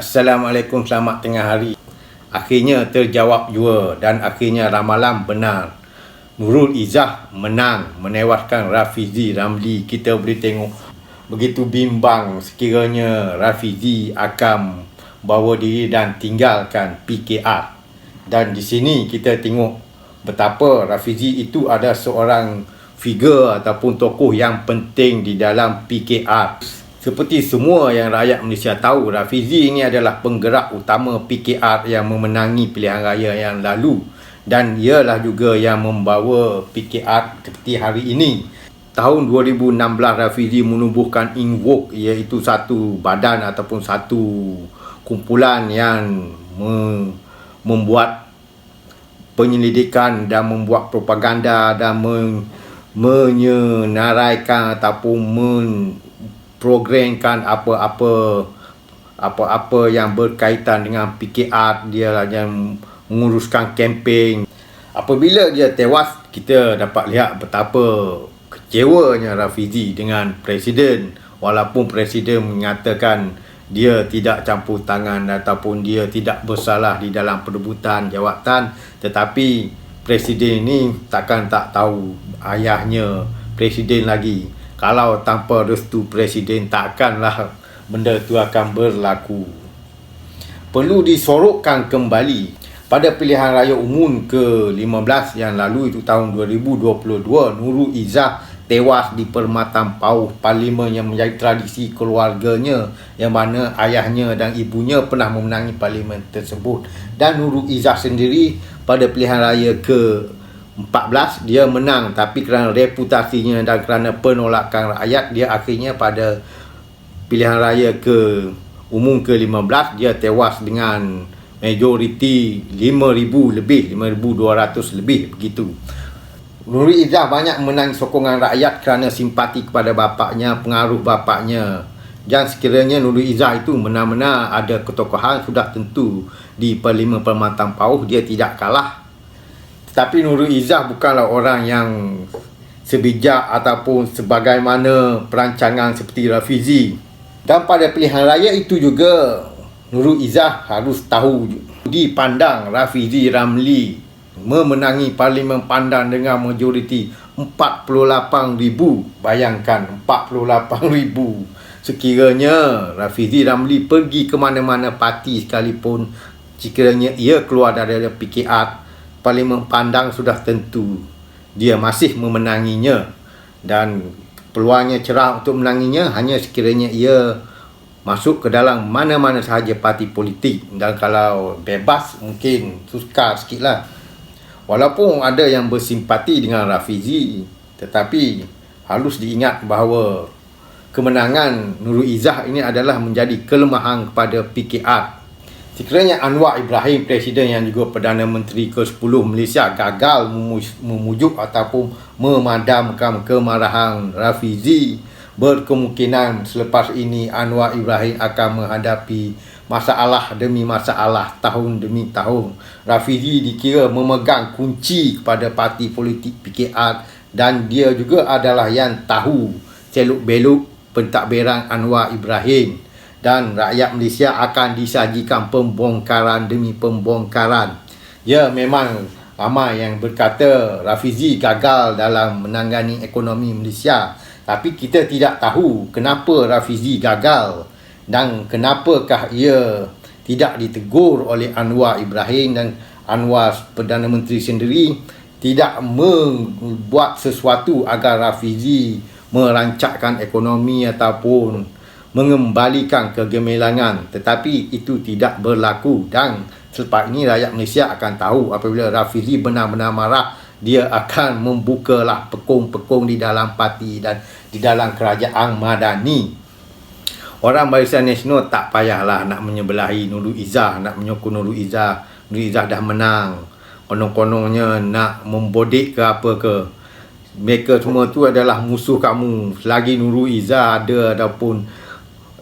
Assalamualaikum, selamat tengah hari. Akhirnya terjawab jua dan akhirnya ramalan benar. Nurul Izzah menang menewaskan Rafizi Ramli. Kita boleh tengok begitu bimbang sekiranya Rafizi akan bawa diri dan tinggalkan PKR. Dan di sini kita tengok betapa Rafizi itu ada seorang figure ataupun tokoh yang penting di dalam PKR. Seperti semua yang rakyat Malaysia tahu, Rafizi ini adalah penggerak utama PKR yang memenangi pilihan raya yang lalu dan ialah juga yang membawa PKR seperti hari ini. Tahun 2016 Rafizi menubuhkan Invoke iaitu satu badan ataupun satu kumpulan yang me- membuat penyelidikan dan membuat propaganda dan men- menyenaraikan ataupun men- programkan apa-apa apa-apa yang berkaitan dengan PKR dia lah yang menguruskan kempen. Apabila dia tewas kita dapat lihat betapa kecewanya Rafizi dengan presiden. Walaupun presiden menyatakan dia tidak campur tangan ataupun dia tidak bersalah di dalam perebutan jawatan tetapi presiden ini takkan tak tahu ayahnya presiden lagi kalau tanpa restu presiden takkanlah benda itu akan berlaku. Perlu disorokkan kembali pada pilihan raya umum ke-15 yang lalu itu tahun 2022 Nurul Izzah tewas di permatan pauh parlimen yang menjadi tradisi keluarganya yang mana ayahnya dan ibunya pernah memenangi parlimen tersebut dan Nurul Izzah sendiri pada pilihan raya ke 14 dia menang. Tapi kerana reputasinya dan kerana penolakan rakyat dia akhirnya pada pilihan raya ke umum ke-15 dia tewas dengan majoriti 5000 lebih 5200 lebih begitu. Nuri Izzah banyak menang sokongan rakyat kerana simpati kepada bapaknya pengaruh bapaknya. Dan sekiranya Nuri Izzah itu benar-benar ada ketokohan sudah tentu di Parlimen Permatang Pauh dia tidak kalah tapi Nurul Izzah bukanlah orang yang sebijak ataupun sebagaimana perancangan seperti Rafizi. Dan pada pilihan raya itu juga Nurul Izzah harus tahu dipandang Rafizi Ramli memenangi Parlimen Pandan dengan majoriti 48,000. Bayangkan 48,000. Sekiranya Rafizi Ramli pergi ke mana-mana parti sekalipun sekiranya ia keluar dari PKR Parlimen Pandang sudah tentu. Dia masih memenanginya dan peluangnya cerah untuk menanginya hanya sekiranya ia masuk ke dalam mana-mana sahaja parti politik. Dan kalau bebas mungkin sukar sikit lah walaupun ada yang bersimpati dengan Rafizi tetapi harus diingat bahawa kemenangan Nurul Izzah ini adalah menjadi kelemahan kepada PKR Sekiranya Anwar Ibrahim, Presiden yang juga Perdana Menteri ke-10 Malaysia gagal memujuk ataupun memadamkan kemarahan Rafizi, berkemungkinan selepas ini Anwar Ibrahim akan menghadapi masalah demi masalah tahun demi tahun. Rafizi dikira memegang kunci kepada parti politik PKR dan dia juga adalah yang tahu seluk-beluk pentadbiran Anwar Ibrahim dan rakyat Malaysia akan disajikan pembongkaran demi pembongkaran. Ya memang ramai yang berkata Rafizi gagal dalam menangani ekonomi Malaysia. Tapi kita tidak tahu kenapa Rafizi gagal dan kenapakah ia tidak ditegur oleh Anwar Ibrahim dan Anwar Perdana Menteri sendiri tidak membuat sesuatu agar Rafizi merancakkan ekonomi ataupun mengembalikan kegemilangan. Tetapi itu tidak berlaku. Dan selepas ini rakyat Malaysia akan tahu apabila Rafizi benar-benar marah dia akan membukalah pekung-pekung di dalam parti dan di dalam kerajaan Madani. Orang Barisan Nasional tak payahlah nak menyebelahi Nurul Izzah nak menyokong Nurul Izzah. Nurul Izzah dah menang. Konong-konongnya nak membodik ke apa ke. Mereka semua tu adalah musuh kamu. Selagi Nurul Izzah ada ataupun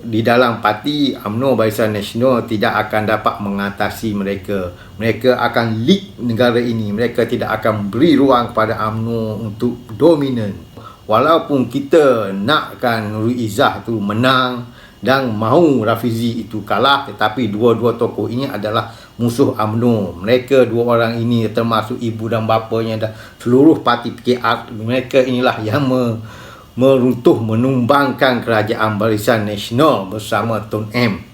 di dalam parti UMNO Barisan Nasional tidak akan dapat mengatasi mereka. Mereka akan lead negara ini. Mereka tidak akan beri ruang kepada UMNO untuk dominan. Walaupun kita nakkan Nurul Izzah tu menang dan mahu Rafizi itu kalah tetapi dua-dua tokoh ini adalah musuh UMNO mereka dua orang ini termasuk ibu dan bapanya dan seluruh parti PKR mereka inilah yang me, meruntuh menumbangkan kerajaan Barisan Nasional bersama Tun M